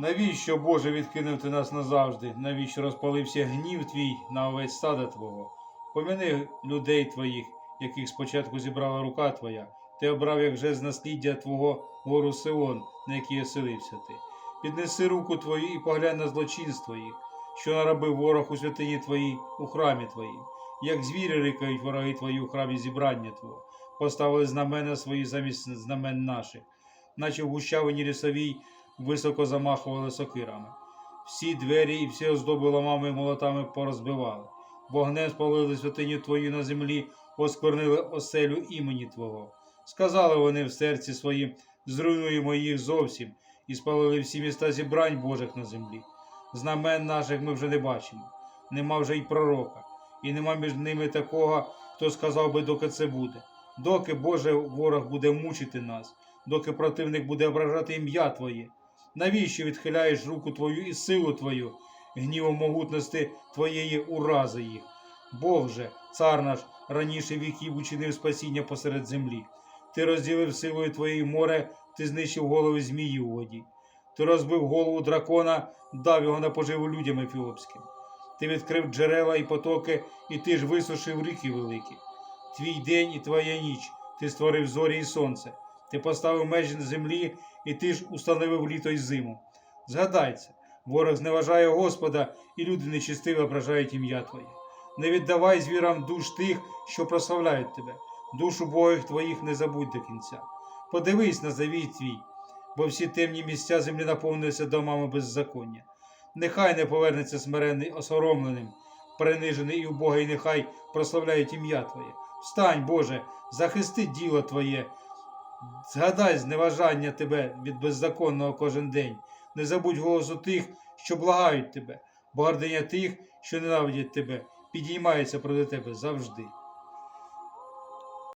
Навіщо, Боже, відкинув ти нас назавжди? Навіщо розпалився гнів твій на овець стада Твого? Помяни людей твоїх, яких спочатку зібрала рука твоя. Ти обрав як же з насліддя Твого гору Сион, на якій оселився ти. Піднеси руку твою і поглянь на злочинство їх, що наробив ворог у святині твоїй, у храмі твоїм. Як звірі рикають вороги твої у храмі зібрання Твого, поставили знамена свої замість знамен наших, наче в гущавині лісовій високо замахували сокирами. Всі двері і всі оздоби ламами і молотами порозбивали. Вогнем спалили святиню твою на землі, осквернили оселю імені Твого. Сказали вони в серці своїм, зруйнуємо їх зовсім, і спалили всі міста зібрань Божих на землі. Знамен наших ми вже не бачимо, нема вже й пророка, і нема між ними такого, хто сказав би, доки це буде. Доки Боже ворог буде мучити нас, доки противник буде ображати ім'я Твоє. Навіщо відхиляєш руку Твою і силу Твою, гнівом могутності Твоєї урази їх? Бог же, цар наш, раніше віків учинив спасіння посеред землі. Ти розділив силою Твоєї море, ти знищив голови змії у воді. Ти розбив голову дракона, дав його на поживу людям ефіопським. Ти відкрив джерела і потоки, і ти ж висушив ріки великі. Твій день і твоя ніч, ти створив зорі і сонце. Ти поставив межі землі, і ти ж установив літо й зиму. Згадай це, ворог зневажає Господа, і люди нечистиво ображають ім'я Твоє. Не віддавай звірам душ тих, що прославляють тебе. Душу Богих твоїх не забудь до кінця. Подивись на завіт твій, бо всі темні місця землі наповнилися домами беззаконня. Нехай не повернеться смиренний осоромленим, принижений і убогий, нехай прославляють ім'я Твоє. Встань, Боже, захисти діло Твоє, згадай зневажання Тебе від беззаконного кожен день. Не забудь голосу тих, що благають Тебе, бо гординя тих, що ненавидять Тебе, підіймається проти Тебе завжди.